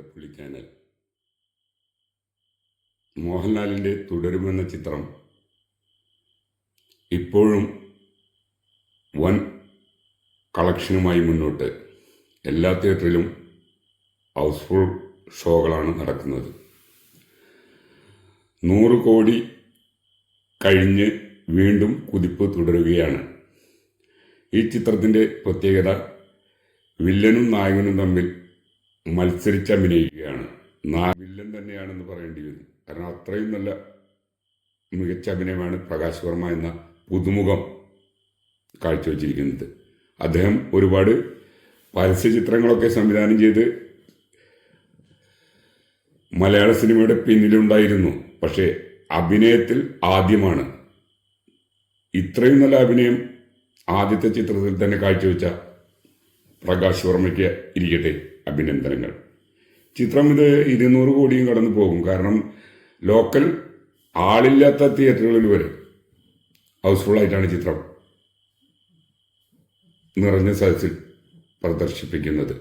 പുള്ളി ചാനൽ മോഹൻലാലിന്റെ തുടരുമെന്ന ചിത്രം ഇപ്പോഴും വൻ കളക്ഷനുമായി മുന്നോട്ട്. എല്ലാ തിയേറ്ററിലും ഹൗസ്ഫുൾ ഷോകളാണ് നടക്കുന്നത്. നൂറ് കോടി കഴിഞ്ഞ് വീണ്ടും കുതിപ്പ് തുടരുകയാണ്. ഈ ചിത്രത്തിന്റെ പ്രത്യേകത വില്ലനും നായകനും തമ്മിൽ മത്സരിച്ചഭിനയിക്കുകയാണ്. നാ- വില്ലൻ തന്നെയാണെന്ന് പറയേണ്ടി വരും. കാരണം അത്രയും നല്ല മികച്ച അഭിനയമാണ് പ്രകാശ് വർമ്മ എന്ന പുതുമുഖം കാഴ്ചവെച്ചിരിക്കുന്നത്. അദ്ദേഹം ഒരുപാട് പരസ്യ ചിത്രങ്ങളൊക്കെ സംവിധാനം ചെയ്ത് മലയാള സിനിമയുടെ പിന്നിലുണ്ടായിരുന്നു. പക്ഷേ അഭിനയത്തിൽ ആദ്യമാണ്. ഇത്രയും നല്ല അഭിനയം ആദ്യത്തെ ചിത്രത്തിൽ തന്നെ കാഴ്ചവെച്ച പ്രകാശ് വർമ്മയ്ക്ക് ഇരിക്കട്ടെ. അഭിനന്ദനങ്ങൾ. ചിത്രം ഇത് ഇരുന്നൂറ് കോടിയും കടന്നു പോകും. കാരണം ലോക്കൽ ആളില്ലാത്ത തിയേറ്ററുകളിൽ വരെ ഹൗസ്ഫുൾ ആയിട്ടാണ് ചിത്രം നിറഞ്ഞ സദസ്സിൽ പ്രദർശിപ്പിക്കുന്നത്.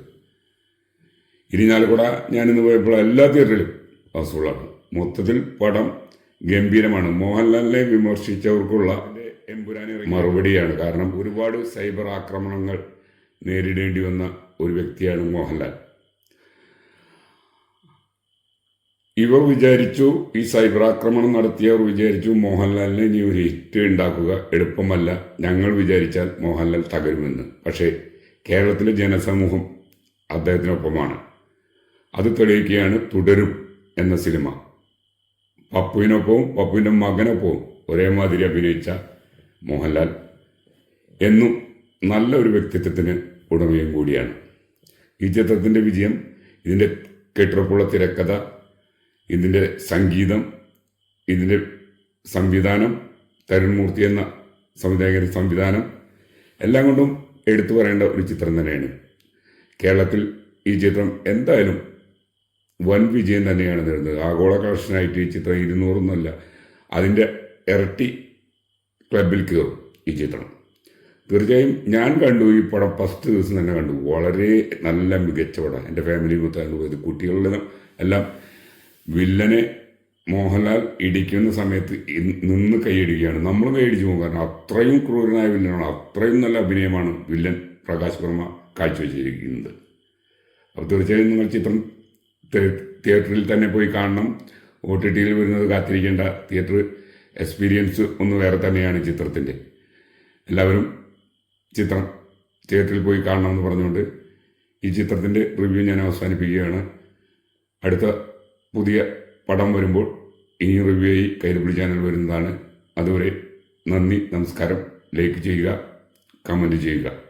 ഇരിഞ്ഞാലക്കുട ഞാനിന്ന് പോയപ്പോൾ എല്ലാ തിയേറ്ററിലും ഹൗസ്ഫുള്ളാണ് മൊത്തത്തിൽ പടം ഗംഭീരമാണ്. മോഹൻലാലിനെ വിമർശിച്ചവർക്കുള്ള മറുപടിയാണ്. കാരണം ഒരുപാട് സൈബർ ആക്രമണങ്ങൾ നേരിടേണ്ടി വന്ന ഒരു വ്യക്തിയാണ് മോഹൻലാൽ. ഇവർ വിചാരിച്ചു ഈ സൈബർ ആക്രമണം നടത്തിയവർ വിചാരിച്ചു മോഹൻലാലിനെ ഇനി ഒരു ഹിറ്റ് ഉണ്ടാക്കുക എളുപ്പമല്ല. ഞങ്ങൾ വിചാരിച്ചാൽ മോഹൻലാൽ തകരുമെന്ന്. പക്ഷേ കേരളത്തിലെ ജനസമൂഹം അദ്ദേഹത്തിനൊപ്പമാണ്. അത് തെളിയിക്കുകയാണ് തുടരും എന്ന സിനിമ. പപ്പുവിനൊപ്പവും പപ്പുവിന്റെ മകനൊപ്പവും ഒരേമാതിരി അഭിനയിച്ച മോഹൻലാൽ എന്നും നല്ല ഒരു വ്യക്തിത്വത്തിന് ഉടമയും കൂടിയാണ്. ഈ ചിത്രത്തിന്റെ വിജയം ഇതിന്റെ കെട്ടുറപ്പുള്ള തിരക്കഥ ഇതിന്റെ സംഗീതം ഇതിന്റെ സംവിധാനം തരുൺമൂർത്തി എന്ന സംവിധായകന്റെ സംവിധാനം എല്ലാം കൊണ്ടും എടുത്തു പറയേണ്ട ഒരു ചിത്രം തന്നെയാണ്. കേരളത്തിൽ ഈ ചിത്രം എന്തായാലും വൻ വിജയം തന്നെയാണ് നേടുന്നത്. ആഗോള കളക്ഷനായിട്ട് ഈ ചിത്രം ഇരുന്നൂറൊന്നുമല്ല അതിന്റെ ഇരട്ടി ക്ലബിൽ കയറും ഈ ചിത്രം. തീർച്ചയായും ഞാൻ കണ്ടു ഈ പടം ഫസ്റ്റ് ദിവസം തന്നെ കണ്ടു. വളരെ നല്ല മികച്ച പടം. എന്റെ ഫാമിലി മൊത്തം പോയത് കുട്ടികളുടെ എല്ലാം വില്ലനെ മോഹൻലാൽ ഇടിക്കുന്ന സമയത്ത് നിന്ന് കൈയടിക്കുകയാണ്. നമ്മൾ കൈയടിച്ചു പോകും. കാരണം അത്രയും ക്രൂരനായ വില്ലനാണ്. അത്രയും നല്ല അഭിനയമാണ് വില്ലൻ പ്രകാശ് വർമ്മ കാഴ്ചവെച്ചിരിക്കുന്നത്. അപ്പോൾ തീർച്ചയായും നിങ്ങൾ ചിത്രം തിയേറ്ററിൽ തന്നെ പോയി കാണണം. ഒ ടി ടിയിൽ വരുന്നത് കാത്തിരിക്കേണ്ട തിയേറ്റർ എക്സ്പീരിയൻസ് ഒന്ന് വേറെ തന്നെയാണ് ചിത്രത്തിന്റെ. എല്ലാവരും ചിത്രം തിയേറ്ററിൽ പോയി കാണണമെന്ന് പറഞ്ഞുകൊണ്ട് ഈ ചിത്രത്തിന്റെ റിവ്യൂ ഞാൻ അവസാനിപ്പിക്കുകയാണ്. അടുത്ത പുതിയ പടം വരുമ്പോൾ ഇനി റിവ്യൂ ആയി കൈരപ്പിടി ചാനൽ വരുന്നതാണ്. അതുവരെ നന്ദി നമസ്കാരം. ലൈക്ക് ചെയ്യുക കമന്റ് ചെയ്യുക.